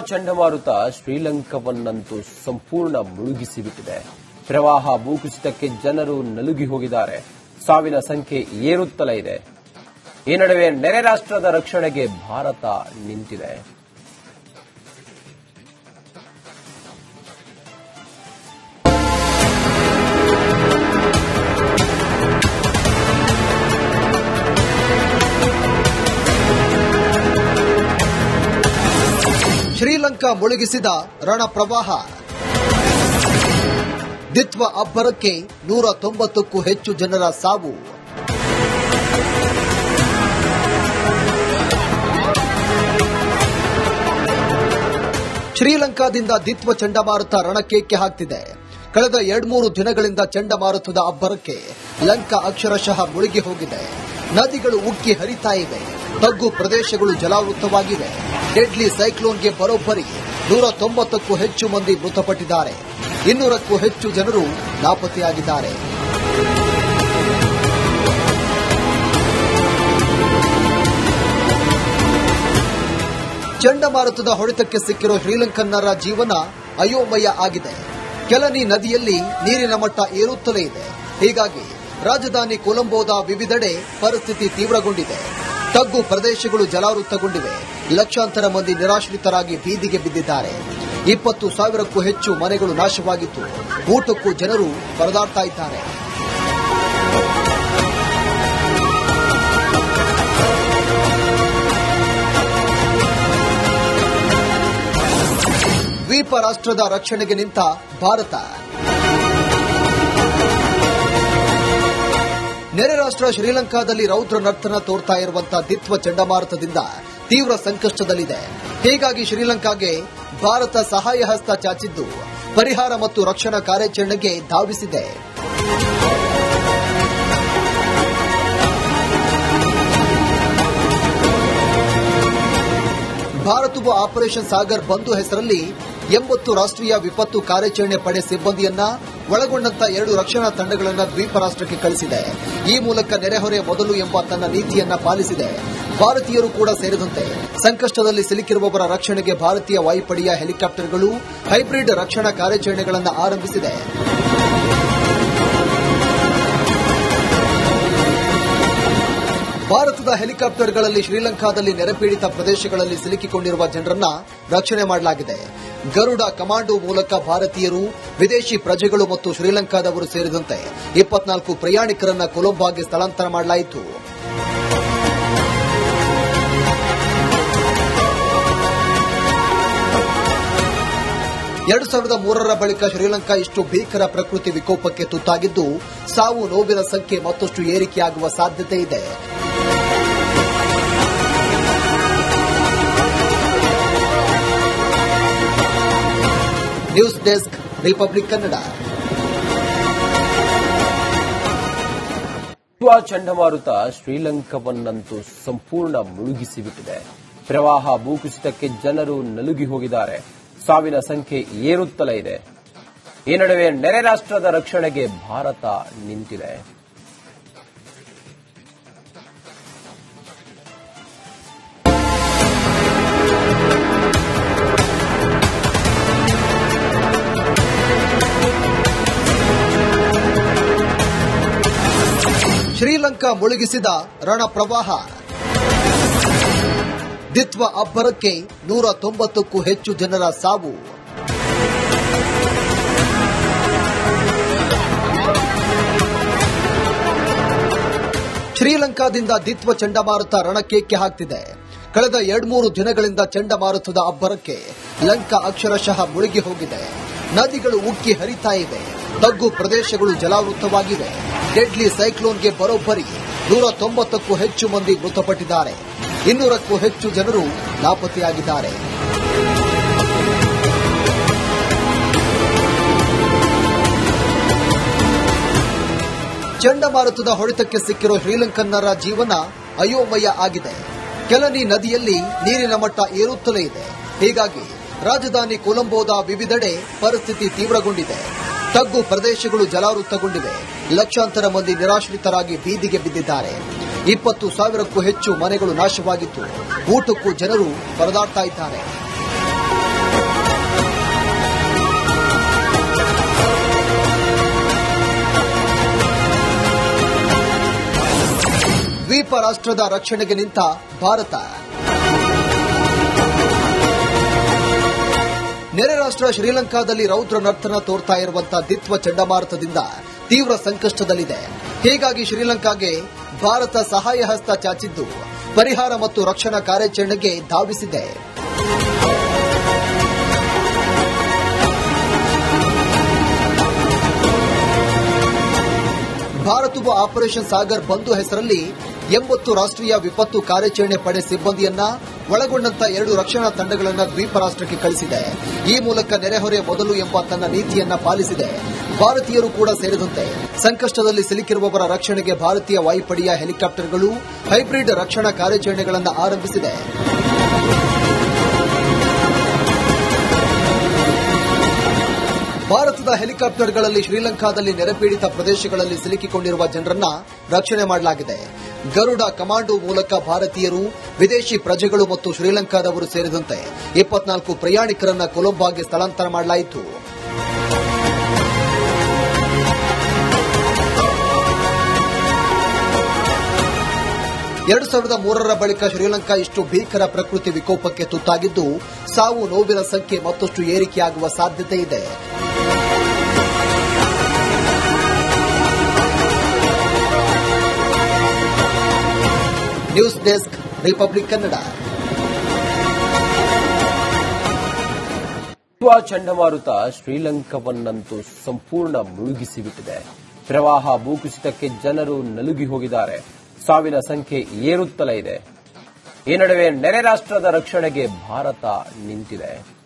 ಚಂಡಮಾರುತ ಶ್ರೀಲಂಕಾವನ್ನಂತೂ ಸಂಪೂರ್ಣ ಮುಳುಗಿಸಿಬಿಟ್ಟಿದೆ. ಪ್ರವಾಹ ಭೂಕುಸಿತಕ್ಕೆ ಜನರು ನಲುಗಿ ಹೋಗಿದ್ದಾರೆ. ಸಾವಿನ ಸಂಖ್ಯೆ ಏರುತ್ತಲೇ ಇದೆ. ಈ ನಡುವೆ ನೆರೆ ರಾಷ್ಟ್ರದ ರಕ್ಷಣೆಗೆ ಭಾರತ ನಿಂತಿದೆ. ಶ್ರೀಲಂಕಾ ಮುಳುಗಿಸಿದ ರಣಪ್ರವಾಹ. ದಿತ್ವ ಅಬ್ಬರಕ್ಕೆ ನೂರ ತೊಂಬತ್ತಕ್ಕೂ ಹೆಚ್ಚು ಜನರ ಸಾವು. ಶ್ರೀಲಂಕಾದಿಂದ ದಿತ್ವ ಚಂಡಮಾರುತ ರಣಕೇಕೆ ಹಾಕ್ತಿದೆ ಕಳೆದ ಎರಡ್ಮೂರು ದಿನಗಳಿಂದ ಚಂಡಮಾರುತದ ಅಬ್ಬರಕ್ಕೆ ಲಂಕಾ ಅಕ್ಷರಶಃ ಮುಳುಗಿ ಹೋಗಿದೆ. ನದಿಗಳು ಉಕ್ಕಿ ಹರಿತಾ ಇವೆ. ತಗ್ಗು ಪ್ರದೇಶಗಳು ಜಲಾವೃತವಾಗಿವೆ ಡೆಡ್ಲಿ ಸೈಕ್ಲೋನ್ಗೆ ಬರೋಬ್ಬರಿ ನೂರ ತೊಂಬತ್ತಕ್ಕೂ ಹೆಚ್ಚು ಮಂದಿ ಮೃತಪಟ್ಟಿದ್ದಾರೆ. ಇನ್ನೂರಕ್ಕೂ ಹೆಚ್ಚು ಜನರು ನಾಪತ್ತೆಯಾಗಿದ್ದಾರೆ. ಚಂಡಮಾರುತದ ಹೊಡೆತಕ್ಕೆ ಸಿಕ್ಕಿರೋ ಶ್ರೀಲಂಕನ್ನರ ಜೀವನ ಅಯೋಮಯ ಆಗಿದೆ. ಕೆಲನಿ ನದಿಯಲ್ಲಿ ನೀರಿನ ಮಟ್ಟ ಏರುತ್ತಲೇ ಇದೆ. ಹೀಗಾಗಿ ರಾಜಧಾನಿ ಕೊಲಂಬೋದ ವಿವಿಧೆಡೆ ಪರಿಸ್ಥಿತಿ ತೀವ್ರಗೊಂಡಿದೆ. ತಗ್ಗು ಪ್ರದೇಶಗಳು ಜಲಾವೃತಗೊಂಡಿವೆ ಲಕ್ಷಾಂತರ ಮಂದಿ ನಿರಾಶ್ರಿತರಾಗಿ ಬೀದಿಗೆ ಬಿದ್ದಿದ್ದಾರೆ. ಇಪ್ಪತ್ತು ಸಾವಿರಕ್ಕೂ ಹೆಚ್ಚು ಮನೆಗಳು ನಾಶವಾಗಿತ್ತು ಊಟಕ್ಕೂ ಜನರು ಪರದಾಡ್ತಾ ಇದ್ದಾರೆ. ದ್ವೀಪ ರಾಷ್ಟ್ರದ ರಕ್ಷಣೆಗೆ ನಿಂತ ಭಾರತ. ರಾಷ್ಟ್ರ ಶ್ರೀಲಂಕಾದಲ್ಲಿ ರೌದ್ರ ನರ್ತನ ತೋರ್ತಾ ಇರುವಂತಹ ದಿತ್ವ ಚಂಡಮಾರುತದಿಂದ ತೀವ್ರ ಸಂಕಷ್ಟದಲ್ಲಿದೆ. ಹೀಗಾಗಿ ಶ್ರೀಲಂಕಾಗೆ ಭಾರತ ಸಹಾಯ ಹಸ್ತ ಚಾಚಿದ್ದು, ಪರಿಹಾರ ಮತ್ತು ರಕ್ಷಣಾ ಕಾರ್ಯಾಚರಣೆಗೆ ಧಾವಿಸಿದೆ. ಭಾರತವು ಆಪರೇಷನ್ ಸಾಗರ್ ಬಂದು ಹೆಸರಲ್ಲಿ ಎಂಬತ್ತು ರಾಷ್ಟ್ರೀಯ ವಿಪತ್ತು ಕಾರ್ಯಾಚರಣೆ ಪಡೆ ಸಿಬ್ಬಂದಿಯನ್ನ ಒಳಗೊಂಡಂತ ಎರಡು ರಕ್ಷಣಾ ತಂಡಗಳನ್ನು ದ್ವೀಪ ರಾಷ್ಟಕ್ಕೆ ಕಳಿಸಿದೆ. ಈ ಮೂಲಕ ನೆರೆಹೊರೆ ಮೊದಲು ಎಂಬ ತನ್ನ ನೀತಿಯನ್ನ ಪಾಲಿಸಿದೆ. ಭಾರತೀಯರು ಕೂಡ ಸೇರಿದಂತೆ ಸಂಕಷ್ಟದಲ್ಲಿ ಸಿಲುಕಿರುವವರ ರಕ್ಷಣೆಗೆ ಭಾರತೀಯ ವಾಯುಪಡೆಯ ಹೆಲಿಕಾಪ್ಟರ್ಗಳು ಹೈಬ್ರಿಡ್ ರಕ್ಷಣಾ ಕಾರ್ಯಾಚರಣೆಗಳನ್ನು ಆರಂಭಿಸಿದೆ. ಭಾರತದ ಹೆಲಿಕಾಪ್ಟರ್ಗಳಲ್ಲಿ ಶ್ರೀಲಂಕಾದಲ್ಲಿ ನೆರೆಪೀಡಿತ ಪ್ರದೇಶಗಳಲ್ಲಿ ಸಿಲುಕಿಕೊಂಡಿರುವ ಜನರನ್ನ ರಕ್ಷಣೆ ಮಾಡಲಾಗಿದೆ. ಗರುಡ ಕಮಾಂಡೋ ಮೂಲಕ ಭಾರತೀಯರು, ವಿದೇಶಿ ಪ್ರಜೆಗಳು ಮತ್ತು ಶ್ರೀಲಂಕಾದವರು ಸೇರಿದಂತೆ ಇಪ್ಪತ್ನಾಲ್ಕು ಪ್ರಯಾಣಿಕರನ್ನ ಕೊಲಂಬಾಗೆ ಸ್ಥಳಾಂತರ ಮಾಡಲಾಯಿತು. ಎರಡು ಸಾವಿರದ ಮೂರರ ಬಳಿಕ ಶ್ರೀಲಂಕಾ ಇಷ್ಟು ಭೀಕರ ಪ್ರಕೃತಿ ವಿಕೋಪಕ್ಕೆ ತುತ್ತಾಗಿದ್ದು, ಸಾವು ನೋವಿನ ಸಂಖ್ಯೆ ಮತ್ತಷ್ಟು ಏರಿಕೆಯಾಗುವ ಸಾಧ್ಯತೆ ಇದೆ. ನ್ಯೂಸ್ ಡೆಸ್ಕ್ ರಿಪಬ್ಲಿಕ್ ಕನ್ನಡ ಚಂಡಮಾರುತ ಶ್ರೀಲಂಕಾವನ್ನಂತೂ ಸಂಪೂರ್ಣ ಮುಳುಗಿಸಿಬಿಟ್ಟಿದೆ. ಪ್ರವಾಹ ಭೂಕುಸಿತಕ್ಕೆ ಜನರು ನಲುಗಿ ಹೋಗಿದ್ದಾರೆ. ಸಾವಿನ ಸಂಖ್ಯೆ ಏರುತ್ತಲೇ ಇದೆ. ಈ ನಡುವೆ ನೆರೆ ರಾಷ್ಟ್ರದ ರಕ್ಷಣೆಗೆ ಭಾರತ ನಿಂತಿದೆ. ಶ್ರೀಲಂಕಾ ಮುಳುಗಿಸಿದ ರಣಪ್ರವಾಹ. ದಿತ್ವ ಅಬ್ಬರಕ್ಕೆ ನೂರ ತೊಂಬತ್ತಕ್ಕೂ ಹೆಚ್ಚು ಜನರ ಸಾವು. ಶ್ರೀಲಂಕಾದಿಂದ ದಿತ್ವ ಚಂಡಮಾರುತ ರಣಕ್ಕೇಕೆ ಹಾಕ್ತಿದೆ ಕಳೆದ ಎರಡ್ಮೂರು ದಿನಗಳಿಂದ ಚಂಡಮಾರುತದ ಅಬ್ಬರಕ್ಕೆ ಲಂಕಾ ಅಕ್ಷರಶಃ ಮುಳುಗಿ ಹೋಗಿದೆ. ನದಿಗಳು ಉಕ್ಕಿ ಹರಿತಾ ಇವೆ. ತಗ್ಗು ಪ್ರದೇಶಗಳು ಜಲಾವೃತವಾಗಿವೆ ಡೆಡ್ಲಿ ಸೈಕ್ಲೋನ್ಗೆ ಬರೋಬ್ಬರಿ ನೂರ ತೊಂಬತ್ತಕ್ಕೂ ಹೆಚ್ಚು ಮಂದಿ ಮೃತಪಟ್ಟಿದ್ದಾರೆ. ಇನ್ನೂರಕ್ಕೂ ಹೆಚ್ಚು ಜನರು ನಾಪತ್ತೆಯಾಗಿದ್ದಾರೆ. ಚಂಡಮಾರುತದ ಹೊಡೆತಕ್ಕೆ ಸಿಕ್ಕಿರೋ ಶ್ರೀಲಂಕನ್ನರ ಜೀವನ ಅಯೋಮಯ ಆಗಿದೆ. ಕೆಲನಿ ನದಿಯಲ್ಲಿ ನೀರಿನ ಮಟ್ಟ ಏರುತ್ತಲೇ ಇದೆ. ಹೀಗಾಗಿ ರಾಜಧಾನಿ ಕೊಲಂಬೋದ ವಿವಿಧೆಡೆ ಪರಿಸ್ಥಿತಿ ತೀವ್ರಗೊಂಡಿದೆ. ತಗ್ಗು ಪ್ರದೇಶಗಳು ಜಲಾವೃತಗೊಂಡಿವೆ ಲಕ್ಷಾಂತರ ಮಂದಿ ನಿರಾಶ್ರಿತರಾಗಿ ಬೀದಿಗೆ ಬಿದ್ದಿದ್ದಾರೆ. ಇಪ್ಪತ್ತು ಸಾವಿರಕ್ಕೂ ಹೆಚ್ಚು ಮನೆಗಳು ನಾಶವಾಗಿತ್ತು. ಊಟಕ್ಕೂ ಜನರು ಪರದಾಡ್ತಾ ಇದ್ದಾರೆ. ದ್ವೀಪ ರಾಷ್ಟ್ರದ ರಕ್ಷಣೆಗೆ ನಿಂತ ಭಾರತ. ನೆರೆ ರಾಷ್ಟ್ರ ಶ್ರೀಲಂಕಾದಲ್ಲಿ ರೌದ್ರ ನರ್ತನ ತೋರ್ತಾ ಇರುವಂತಹ ದಿತ್ವ ಚಂಡಮಾರುತದಿಂದ ತೀವ್ರ ಸಂಕಷ್ಟದಲ್ಲಿದೆ. ಹೀಗಾಗಿ ಶ್ರೀಲಂಕಾಗೆ ಭಾರತ ಸಹಾಯ ಹಸ್ತ ಚಾಚಿದ್ದು, ಪರಿಹಾರ ಮತ್ತು ರಕ್ಷಣಾ ಕಾರ್ಯಾಚರಣೆಗೆ ಧಾವಿಸಿದೆ. ಭಾರತವು ಆಪರೇಷನ್ ಸಾಗರ್ ಬಂದು ಹೆಸರಲ್ಲಿ ಎಂಬತ್ತು ರಾಷ್ಟ್ರೀಯ ವಿಪತ್ತು ಕಾರ್ಯಾಚರಣೆ ಪಡೆ ಸಿಬ್ಬಂದಿಯನ್ನ ಒಳಗೊಂಡಂತ ಎರಡು ರಕ್ಷಣಾ ತಂಡಗಳನ್ನು ದ್ವೀಪ ರಾಷ್ಟಕ್ಕೆ ಕಳಿಸಿದೆ. ಈ ಮೂಲಕ ನೆರೆಹೊರೆ ಮೊದಲು ಎಂಬ ತನ್ನ ನೀತಿಯನ್ನ ಪಾಲಿಸಿದೆ. ಭಾರತೀಯರು ಕೂಡ ಸೇರಿದಂತೆ ಸಂಕಷ್ಟದಲ್ಲಿ ಸಿಲುಕಿರುವವರ ರಕ್ಷಣೆಗೆ ಭಾರತೀಯ ವಾಯುಪಡೆಯ ಹೆಲಿಕಾಪ್ಟರ್ಗಳು ಹೈಬ್ರಿಡ್ ರಕ್ಷಣಾ ಕಾರ್ಯಾಚರಣೆಗಳನ್ನು ಆರಂಭಿಸಿದೆ. ಭಾರತದ ಹೆಲಿಕಾಪ್ಟರ್ಗಳಲ್ಲಿ ಶ್ರೀಲಂಕಾದಲ್ಲಿ ನೆರೆಪೀಡಿತ ಪ್ರದೇಶಗಳಲ್ಲಿ ಸಿಲುಕಿಕೊಂಡಿರುವ ಜನರನ್ನ ರಕ್ಷಣೆ ಮಾಡಲಾಗಿದೆ. ಗರುಡ ಕಮಾಂಡೋ ಮೂಲಕ ಭಾರತೀಯರು, ವಿದೇಶಿ ಪ್ರಜೆಗಳು ಮತ್ತು ಶ್ರೀಲಂಕಾದವರು ಸೇರಿದಂತೆ ಇಪ್ಪತ್ನಾಲ್ಕು ಪ್ರಯಾಣಿಕರನ್ನ ಕೊಲಂಬೋಗೆ ಸ್ಥಳಾಂತರ ಮಾಡಲಾಯಿತು. ಎರಡು ಸಾವಿರದ ಮೂರರ ಬಳಿಕ ಶ್ರೀಲಂಕಾ ಇಷ್ಟು ಭೀಕರ ಪ್ರಕೃತಿ ವಿಕೋಪಕ್ಕೆ ತುತ್ತಾಗಿದ್ದು, ಸಾವು ನೋವಿನ ಸಂಖ್ಯೆ ಮತ್ತಷ್ಟು ಏರಿಕೆಯಾಗುವ ಸಾಧ್ಯತೆ ಇದೆ. ನ್ಯೂಸ್ ಡೆಸ್ಕ್ ರಿಪಬ್ಲಿಕ್ ಕನ್ನಡ ಚಂಡಮಾರುತ ಶ್ರೀಲಂಕಾವನ್ನಂತೂ ಸಂಪೂರ್ಣ ಮುಳುಗಿಸಿಬಿಟ್ಟಿದೆ. ಪ್ರವಾಹ ಭೂಕುಸಿತಕ್ಕೆ ಜನರು ನಲುಗಿ ಹೋಗಿದ್ದಾರೆ. ಸಾವಿನ ಸಂಖ್ಯೆ ಏರುತ್ತಲೇ ಇದೆ. ಈ ನಡುವೆ ನೆರೆ ರಾಷ್ಟ್ರದ ರಕ್ಷಣೆಗೆ ಭಾರತ ನಿಂತಿದೆ.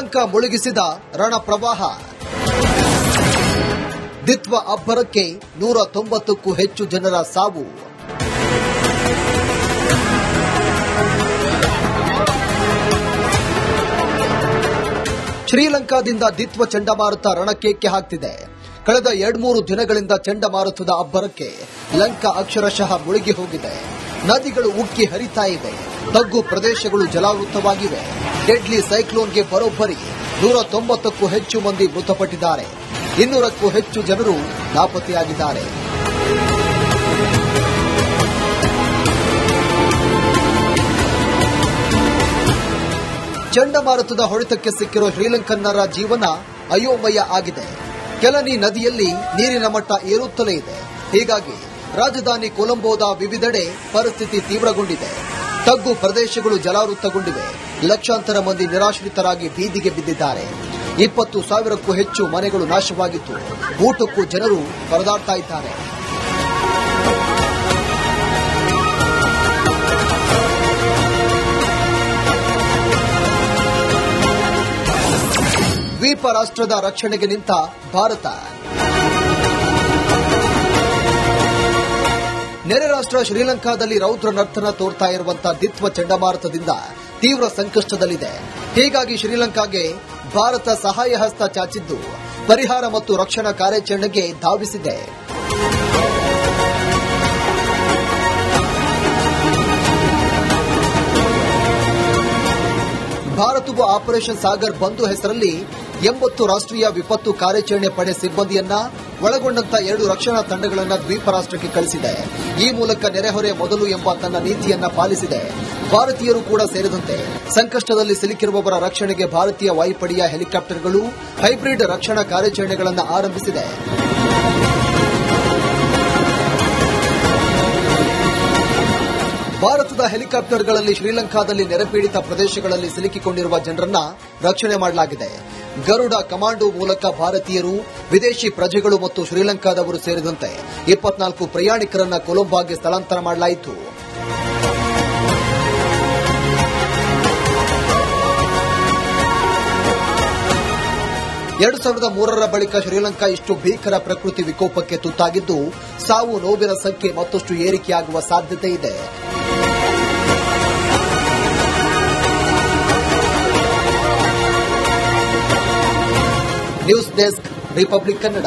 ಶ್ರೀಲಂಕಾ ಮುಳುಗಿಸಿದ ರಣ ಪ್ರವಾಹ ದಿತ್ವ ಅಬ್ಬರಕ್ಕೆ ನೂರ ತೊಂಬತ್ತಕ್ಕೂ ಹೆಚ್ಚು ಜನರ ಸಾವು. ಶ್ರೀಲಂಕಾದಿಂದ ದಿತ್ವ ಚಂಡಮಾರುತ ರಣಕ್ಕೇಕೆ ಹಾಕ್ತಿದೆ ಕಳೆದ ಎರಡ್ಮೂರು ದಿನಗಳಿಂದ ಚಂಡಮಾರುತದ ಅಬ್ಬರಕ್ಕೆ ಲಂಕಾ ಅಕ್ಷರಶಃ ಮುಳುಗಿ ಹೋಗಿದೆ. ನದಿಗಳು ಉಕ್ಕಿ ಹರಿತಾ ಇವೆ ತಗ್ಗು ಪ್ರದೇಶಗಳು ಜಲಾವೃತವಾಗಿವೆ. ಡೆಡ್ಲಿ ಸೈಕ್ಲೋನ್ಗೆ ಬರೋಬ್ಬರಿ ನೂರ ತೊಂಬತ್ತಕ್ಕೂ ಹೆಚ್ಚು ಮಂದಿ ಮೃತಪಟ್ಟಿದ್ದಾರೆ. ಇನ್ನೂರಕ್ಕೂ ಹೆಚ್ಚು ಜನರು ನಾಪತ್ತೆಯಾಗಿದ್ದಾರೆ. ಚಂಡಮಾರುತದ ಹೊಡೆತಕ್ಕೆ ಸಿಕ್ಕಿರೋ ಶ್ರೀಲಂಕನ್ನರ ಜೀವನ ಅಯೋಮಯ ಆಗಿದೆ. ಕೆಲನಿ ನದಿಯಲ್ಲಿ ನೀರಿನ ಮಟ್ಟ ಏರುತ್ತಲೇ ಇದೆ. ಹೀಗಾಗಿ ರಾಜಧಾನಿ ಕೊಲಂಬೋದ ವಿವಿಧೆಡೆ ಪರಿಸ್ಥಿತಿ ತೀವ್ರಗೊಂಡಿದೆ. ತಗ್ಗು ಪ್ರದೇಶಗಳು ಜಲಾವೃತಗೊಂಡಿವೆ ಲಕ್ಷಾಂತರ ಮಂದಿ ನಿರಾಶ್ರಿತರಾಗಿ ಬೀದಿಗೆ ಬಿದ್ದಿದ್ದಾರೆ. ಇಪ್ಪತ್ತು ಸಾವಿರಕ್ಕೂ ಹೆಚ್ಚು ಮನೆಗಳು ನಾಶವಾಗಿತ್ತು ಊಟಕ್ಕೂ ಜನರು ಪರದಾಡ್ತಾ ಇದ್ದಾರೆ. ದ್ವೀಪ ರಾಷ್ಟ್ರದ ರಕ್ಷಣೆಗೆ ನಿಂತ ಭಾರತ. ನೆರೆ ರಾಷ್ಟ್ರ ಶ್ರೀಲಂಕಾದಲ್ಲಿ ರೌದ್ರ ನರ್ತನ ತೋರ್ತಾ ಇರುವಂತಹ ದಿತ್ವ ಚಂಡಮಾರುತದಿಂದ ತೀವ್ರ ಸಂಕಷ್ಟದಲ್ಲಿದೆ. ಹೀಗಾಗಿ ಶ್ರೀಲಂಕಾಗೆ ಭಾರತ ಸಹಾಯ ಹಸ್ತ ಚಾಚಿದ್ದು, ಪರಿಹಾರ ಮತ್ತು ರಕ್ಷಣಾ ಕಾರ್ಯಾಚರಣೆಗೆ ಧಾವಿಸಿದೆ. ಭಾರತವು ಆಪರೇಷನ್ ಸಾಗರ್ ಬಂದು ಹೆಸರಲ್ಲಿ ಎಂಬತ್ತು ರಾಷ್ಟ್ರೀಯ ವಿಪತ್ತು ಕಾರ್ಯಾಚರಣೆ ಪಡೆ ಸಿಬ್ಬಂದಿಯನ್ನ ಒಳಗೊಂಡಂತ ಎರಡು ರಕ್ಷಣಾ ತಂಡಗಳನ್ನು ದ್ವೀಪ ರಾಷ್ಟಕ್ಕೆ ಕಳಿಸಿದೆ. ಈ ಮೂಲಕ ನೆರೆಹೊರೆ ಮೊದಲು ಎಂಬ ತನ್ನ ನೀತಿಯನ್ನ ಪಾಲಿಸಿದೆ. ಭಾರತೀಯರು ಕೂಡ ಸೇರಿದಂತೆ ಸಂಕಷ್ಟದಲ್ಲಿ ಸಿಲುಕಿರುವವರ ರಕ್ಷಣೆಗೆ ಭಾರತೀಯ ವಾಯುಪಡೆಯ ಹೆಲಿಕಾಪ್ಟರ್ಗಳು ಹೈಬ್ರಿಡ್ ರಕ್ಷಣಾ ಕಾರ್ಯಾಚರಣೆಗಳನ್ನು ಆರಂಭಿಸಿದೆ. ಭಾರತದ ಹೆಲಿಕಾಪ್ಟರ್ಗಳಲ್ಲಿ ಶ್ರೀಲಂಕಾದಲ್ಲಿ ನೆರೆಪೀಡಿತ ಪ್ರದೇಶಗಳಲ್ಲಿ ಸಿಲುಕಿಕೊಂಡಿರುವ ಜನರನ್ನ ರಕ್ಷಣೆ ಮಾಡಲಾಗಿದೆ. ಗರುಡ ಕಮಾಂಡೋ ಮೂಲಕ ಭಾರತೀಯರು, ವಿದೇಶಿ ಪ್ರಜೆಗಳು ಮತ್ತು ಶ್ರೀಲಂಕಾದವರು ಸೇರಿದಂತೆ ಇಪ್ಪತ್ನಾಲ್ಕು ಪ್ರಯಾಣಿಕರನ್ನ ಕೊಲಂಬಾಗೆ ಸ್ಥಳಾಂತರ ಮಾಡಲಾಯಿತು. ಎರಡು ಸಾವಿರದ ಮೂರರ ಬಳಿಕ ಶ್ರೀಲಂಕಾ ಇಷ್ಟು ಭೀಕರ ಪ್ರಕೃತಿ ವಿಕೋಪಕ್ಕೆ ತುತ್ತಾಗಿದ್ದು, ಸಾವು ನೋವಿನ ಸಂಖ್ಯೆ ಮತ್ತಷ್ಟು ಏರಿಕೆಯಾಗುವ ಸಾಧ್ಯತೆ ಇದೆ. News desk republic Kannada